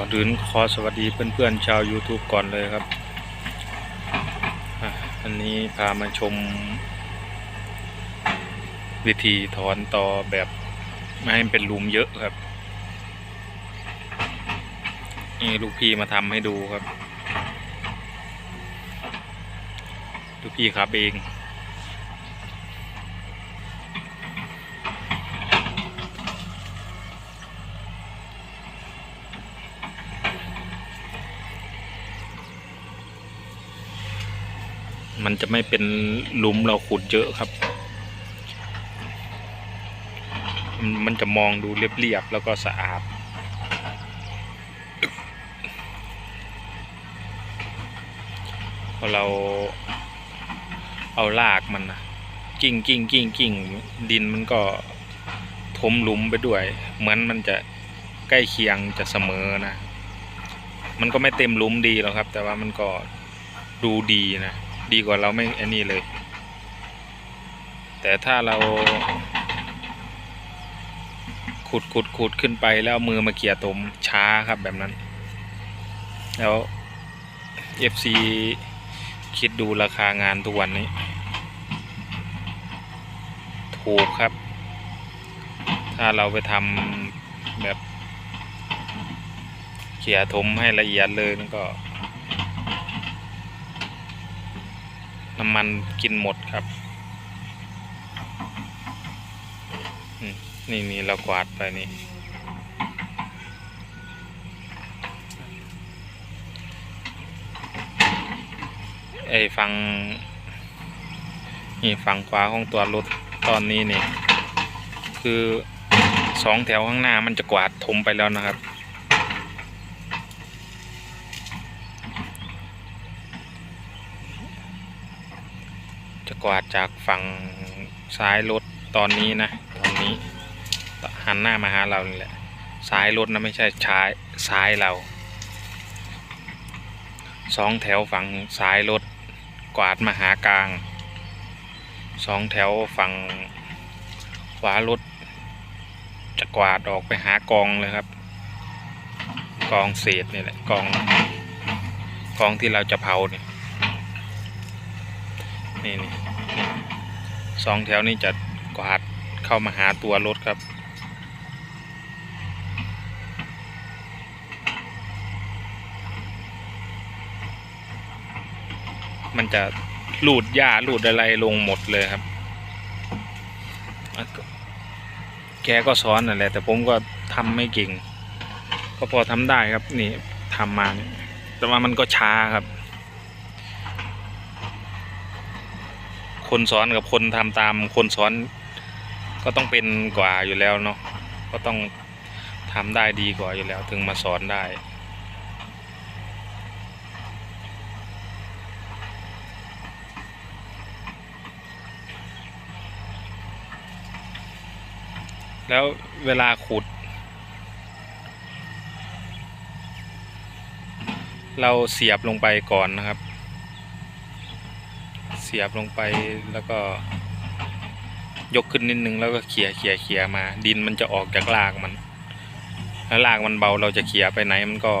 ก่อนอื่นขอสวัสดีเพื่อนๆชาว YouTube ก่อนเลยครับ อันนี้พามาชม วิธีถอนตอแบบไม่ให้เป็นหลุมเยอะครับ นี่ลูกพี่มาทำให้ดูครับ ลูกพี่ครับเอง มันจะไม่เป็นหลุมเราขุดเยอะครับ มันจะมองดูเรียบๆแล้วก็สะอาดพอเราเอาลากมันนะกิ้งกิ้งกิ้งกิ้งดินมันก็ถมหลุมไปด้วย เหมือนมันจะใกล้เคียงจะเสมอนะ มันก็ไม่เต็มหลุมดีหรอกครับ แต่ว่ามันก็ดูดีนะ ดีกว่าเราไม่อันนี้เลย แต่ถ้าเรา ขุดขุดขุดขึ้นไปแล้วมือมาเกี่ยตมช้าครับแบบนั้น แล้ว FC คิดดูราคางานทุกวันนี้ ถูกครับ ถ้าเราไปทำแบบเขี่ยถมให้ละเอียดเลยนั่นก็ น้ำมันกินหมดครับ นี่นี่เรากวาดไปนี่ ไอ้ฝั่งนี่ฝั่งขวาของตัวรถตอนนี้นี่ คือสองแถวข้างหน้ามันจะกวาดถมไปแล้วนะครับ กวาดจากฝั่งซ้ายรถตอนนี้นะตอนนี้หันหน้ามาหาเรานี่แหละซ้ายรถนะไม่ใช่ช้ายซ้ายเราสองแถวฝั่งซ้ายรถกวาดมาหากลางสองแถวฝั่งขวารถจะกวาดออกไปหากองเลยครับ กองเศษนี่แหละกองกองที่เราจะเผาเนี่ยนี่นี่นี่ สองแถวนี้จะกวาดเข้ามาหาตัวรถครับ มันจะลูดหญ้าลูดอะไรลงหมดเลยครับอะก็แกก็สอนนั่นแหละ แต่ผมก็ทำไม่เก่ง ก็พอทำได้ครับนี่ทำมาเนี่ยแต่ว่ามันก็ช้าครับ คนสอนกับคนทำตามคนสอนก็ต้องเป็นกว่าอยู่แล้วเนาะก็ต้องทำได้ดีกว่าอยู่แล้วถึงมาสอนได้แล้วเวลาขุด เราเสียบลงไปก่อนนะครับ เสียบลงไปแล้วก็ ยกขึ้นนิดนึงแล้วก็เขี่ยเขี่ยเขี่ยมา ดินมันจะออกจากรากมันแล้วรากมันเบาเราจะเขี่ยไปไหนมันก็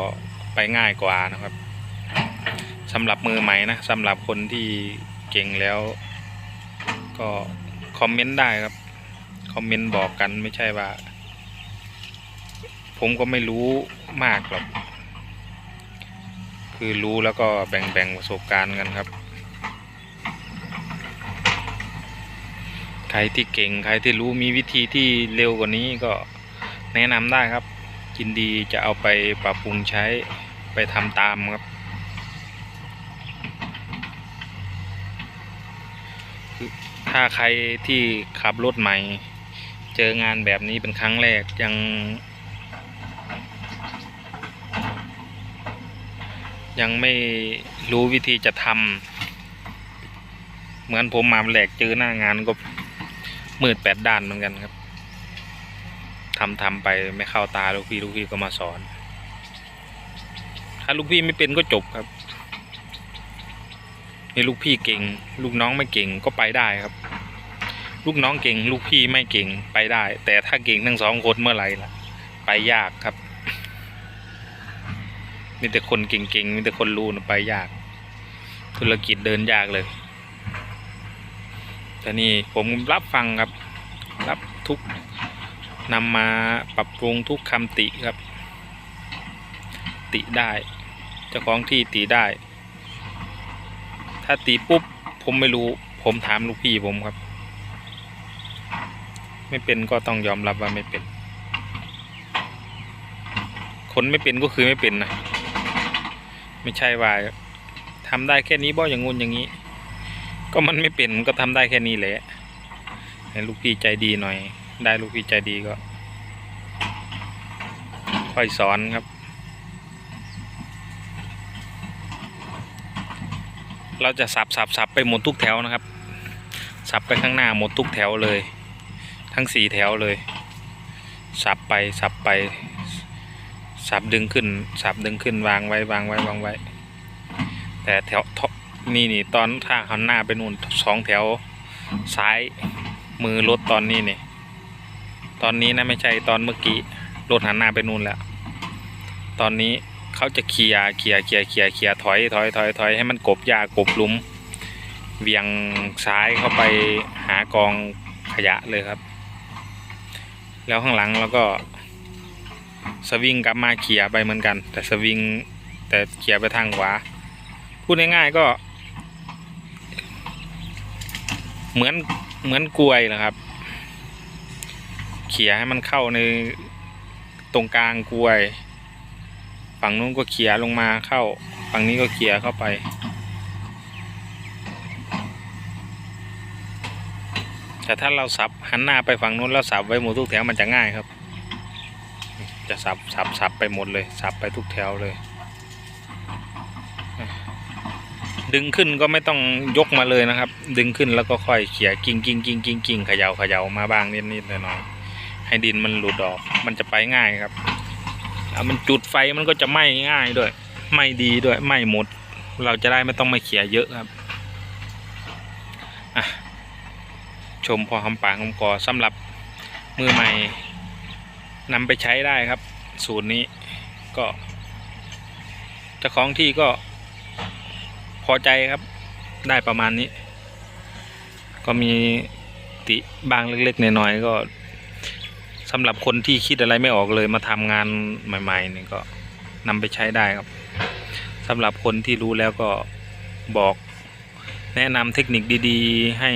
ไปง่ายกว่านะครับสำหรับมือใหม่นะสำหรับคนที่เก่งแล้ว ก็คอมเมนต์ได้ครับคอมเมนต์บอกกันไม่ใช่ว่า ผมก็ไม่รู้มากหรอกคือรู้แล้วก็แบ่งแบ่งประสบการณ์กันครับ ใครที่เก่งใครที่รู้มีวิธีที่เร็วกว่านี้ก็แนะนำได้ครับยินดีจะเอาไปปรับปรุงใช้ไปทำตามครับ ถ้าใครที่ขับรถใหม่ เจองานแบบนี้เป็นครั้งแรกยัง ยังไม่รู้วิธีจะทำเหมือนผมมาแหลกเจอหน้างานก็ มืดแปดด้านเหมือนกันครับทำทำไปไม่เข้าตาลูกพี่ลูกพี่ก็มาสอน ถ้าลูกพี่ไม่เป็นก็จบครับนี่ลูกพี่เก่ง ลูกน้องไม่เก่งก็ไปได้ครับ ลูกน้องเก่ง ลูกพี่ไม่เก่งไปได้ แต่ถ้าเก่งทั้งสองคนเมื่อไหร่ล่ะ ไปยากครับมีแต่คนเก่งๆมีแต่คนรู้นะไปยาก ธุรกิจเดินยากเลย แต่นี่ผมรับฟังครับ รับทุกนำมาปรับปรุงทุกคำติครับ ติได้เจ้าของที่ติได้ ถ้าติปุ๊บ ผมไม่รู้ ผมถามลูกพี่ผมครับ ไม่เป็นก็ต้องยอมรับว่าไม่เป็น คนไม่เป็นก็คือไม่เป็นนะ ไม่ใช่ว่าทำได้แค่นี้บ่อย่างงู้นอย่างนี้ ก็มันไม่เป็นก็ทำได้แค่นี้แหละให้ลูกพี่ใจดีหน่อย ได้ลูกพี่ใจดีก็ ค่อยสอนครับ เราจะสับสับสับไปหมดทุกแถวนะครับ สับไปข้างหน้าหมดทุกแถวเลย ทั้งสี่แถวเลย สับไปสับไป สับดึงขึ้น สับดึงขึ้นวางไว้วางไว้วางไว้ แต่แถวท นี่นี่ตอนถ้าหันหน้าไปนู่นสองแถวซ้ายมือรถตอนนี้นี่ตอนนี้นะไม่ใช่ตอนเมื่อกี้รถหันหน้าไปนู่นแล้ว ตอนนี้เขาจะเคลียเคลียเคลียเคลียเคลียถอยถอยถอยถอยให้มันกบหญ้ากบลุมเวียงซ้ายเข้าไปหากองขยะเลยครับ แล้วข้างหลังแล้วก็ สวิงกลับมาเขี่ยไปเหมือนกัน แต่สวิงแต่เขี่ยไปทางขวา พูดง่ายๆก็ เหมือนเหมือนกลวยนะครับ เขี่ยให้มันเข้าในตรงกลางกลวย ฝั่งนู้นก็เขี่ยลงมาเข้า ฝั่งนี้ก็เขี่ยเข้าไป แต่ถ้าเราสับหันหน้าไปฝั่งนู้นแล้วสับไว้หมดทุกแถวมันจะง่ายครับ จะสับสับสับไปหมดเลย สับไปทุกแถวเลย ดึงขึ้นก็ไม่ต้องยกมาเลยนะครับ ดึงขึ้นแล้วก็ค่อยเขี่ยกิ้งกิ้งกิ้งกิ้งกิ้งเขย่าเขย่ามาบ้างนิดนิดหน่อยหน่อยให้ดินมันหลุดออก มันจะไปง่ายครับแล้วมันจุดไฟมันก็จะไหม้ง่ายด้วยไหม้ดีด้วยไหม้หมด เราจะได้ไม่ต้องมาเขี่ยเยอะครับอะชมพอคำปากคำกอสำหรับมือใหม่นำไปใช้ได้ครับ สูตรนี้ก็เจ้าของที่ก็ พอใจครับ ได้ประมาณนี้ ก็มีติบางเล็กๆน้อยๆก็สำหรับคนที่คิดอะไรไม่ออกเลยมาทำงานใหม่ๆนี่ก็นำไปใช้ได้ครับสำหรับคนที่รู้แล้วก็บอกแนะนำเทคนิคดีๆ ให้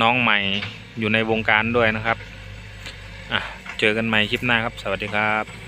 น้องใหม่อยู่ในวงการด้วยนะครับ อะ เจอกันใหม่คลิปหน้าครับ สวัสดีครับ